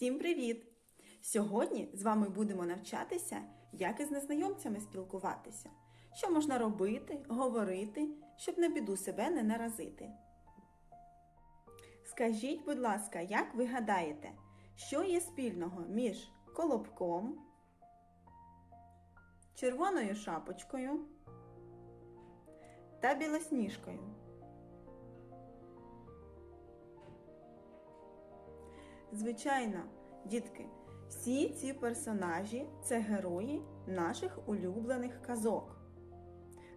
Всім привіт! Сьогодні з вами будемо навчатися, як із незнайомцями спілкуватися, що можна робити, говорити, щоб на біду себе не наразити. Скажіть, будь ласка, як ви гадаєте, що є спільного між колобком, червоною шапочкою та білосніжкою? Звичайно, дітки, всі ці персонажі це герої наших улюблених казок.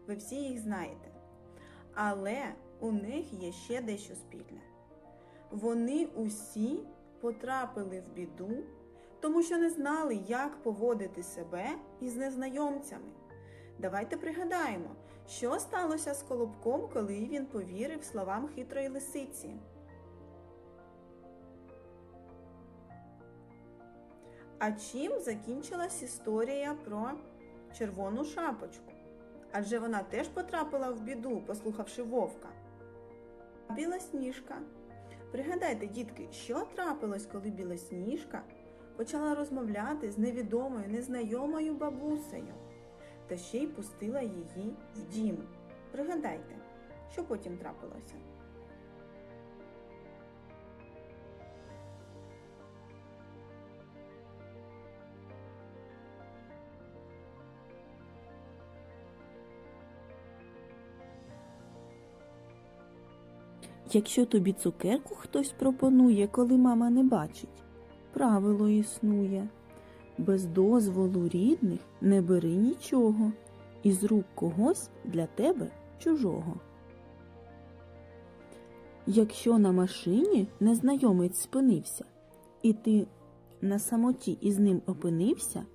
Ви всі їх знаєте. Але у них є ще дещо спільне. Вони усі потрапили в біду, тому що не знали, як поводити себе із незнайомцями. Давайте пригадаємо, що сталося з Колобком, коли він повірив словам хитрої лисиці. А чим закінчилась історія про червону шапочку? Адже вона теж потрапила в біду, послухавши вовка. Білосніжка. Пригадайте, дітки, що трапилось, коли білосніжка почала розмовляти з невідомою, незнайомою бабусею, та ще й пустила її в дім. Пригадайте, що потім трапилося? Якщо тобі цукерку хтось пропонує, коли мама не бачить, правило існує. Без дозволу рідних не бери нічого, із рук когось для тебе чужого. Якщо на машині незнайомець спинився, і ти на самоті із ним опинився,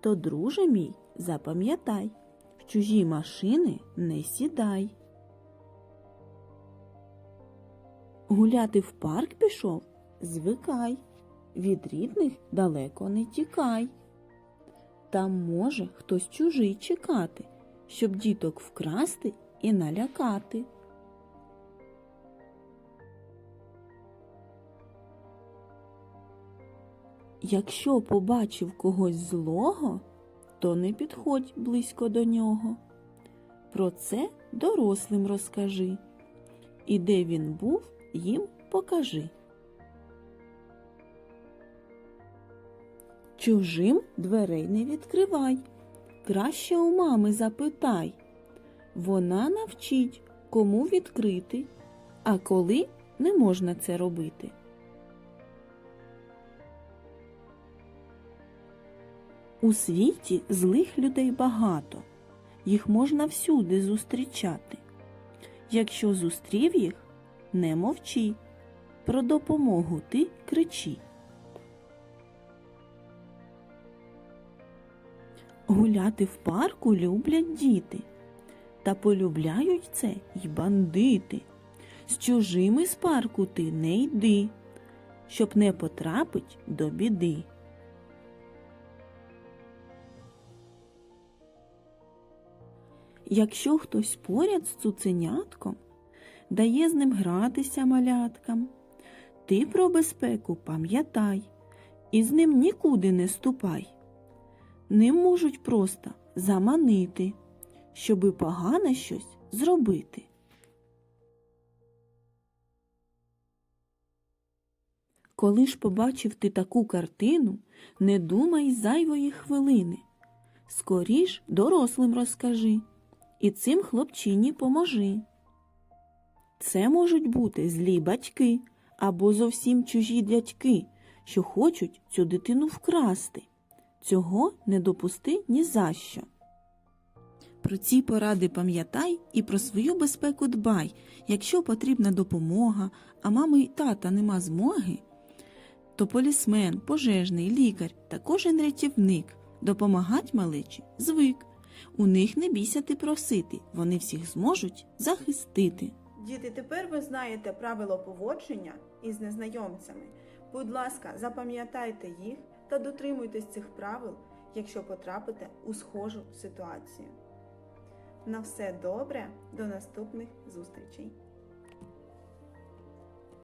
то, друже мій, запам'ятай, в чужі машини не сідай. Гуляти в парк пішов? Звикай, від рідних далеко не тікай. Там може хтось чужий чекати, щоб діток вкрасти і налякати. Якщо побачив когось злого, то не підходь близько до нього. Про це дорослим розкажи. І де він був, їм покажи. Чужим дверей не відкривай, краще у мами запитай. Вона навчить, кому відкрити, а коли не можна це робити. У світі злих людей багато, їх можна всюди зустрічати. Якщо зустрів їх, не мовчи, про допомогу ти кричи. Гуляти в парку люблять діти, та полюбляють це й бандити. З чужими з парку ти не йди, щоб не потрапить до біди. Якщо хтось поряд з цуценятком, дає з ним гратися маляткам, ти про безпеку пам'ятай і з ним нікуди не ступай. Ним можуть просто заманити, щоби погане щось зробити. Коли ж побачив ти таку картину, не думай зайвої хвилини. Скоріш дорослим розкажи і цим хлопчині поможи. Це можуть бути злі батьки або зовсім чужі дядьки, що хочуть цю дитину вкрасти. Цього не допусти ні за що. Про ці поради пам'ятай і про свою безпеку дбай. Якщо потрібна допомога, а мами й тата нема змоги, то полісмен, пожежний, лікар та кожен рятівник допомагать малечі звик. У них не бійся ти просити, вони всіх зможуть захистити. Діти, тепер ви знаєте правила поводження із незнайомцями. Будь ласка, запам'ятайте їх та дотримуйтесь цих правил, якщо потрапите у схожу ситуацію. На все добре, до наступних зустрічей!